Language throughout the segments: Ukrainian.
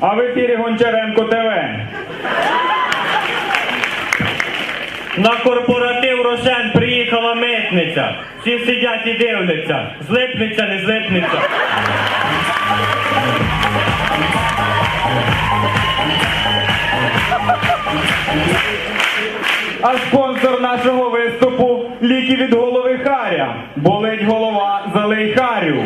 А в ефірі Гончаренко ТВ. На корпоратив Рошен приїхала митниця. Всі сидять і дивляться. Злипнеться, не злипнеться. А спонсор нашого виступу ліки від голови Харя. Болить голова, залий Харю.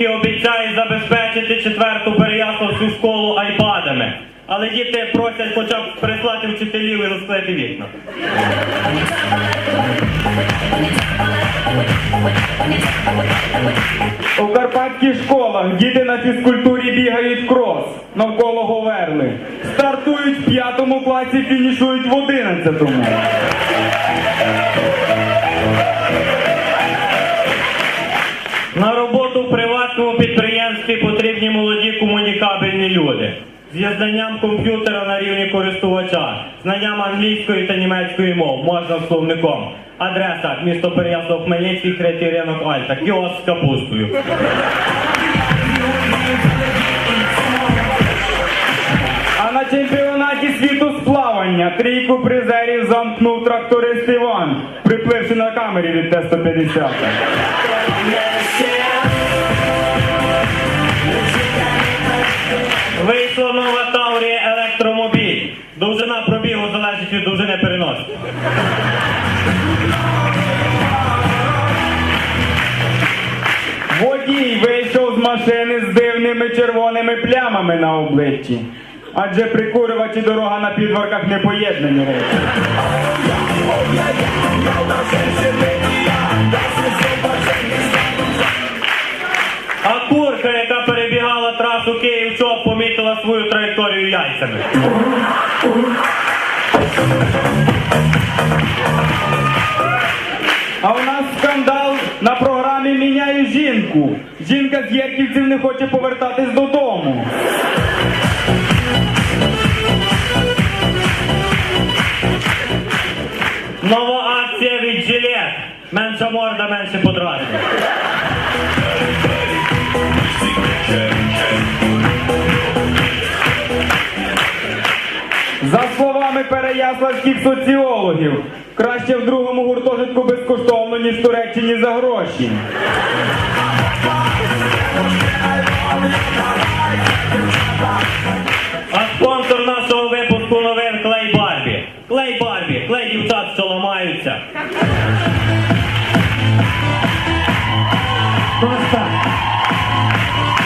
Науки обіцяє забезпечити четверту переяславську школу айпадами. Але діти просять хоча б прислати вчителів і розклеїти вікна. У карпатських школах діти на фізкультурі бігають крос навколо Говерли. Стартують в п'ятому класі, фінішують в одинадцятому. Підприємстві потрібні молоді комунікабельні люди. З знанням комп'ютера на рівні користувача, знанням англійської та німецької мов, можна словником. Адреса місто Переяслав Хмельницький, третій ринок Альта, кіоск з капустою. А на чемпіонаті світу з плавання трійку призерів замкнув тракторист Іван, припливши на камері від Т-150. Пробігу залежить від довжини переносу. Водій вийшов з машини з дивними червоними плямами на обличчі. Адже прикурювач і дорога на підварках не поєднані речі. А курка, яка перебігала трасу Київ-Чоп, помітила свою траєкторію яйцями. А у нас скандал на програмі Міняю жінку. Жінка з Єрківців не хоче повертатись додому. Нова акція від Жилет. Менша морда, менше подразнень. Словами переяславських соціологів, краще в другому гуртожитку безкоштовно, ніж в Туреччині за гроші. А спонсор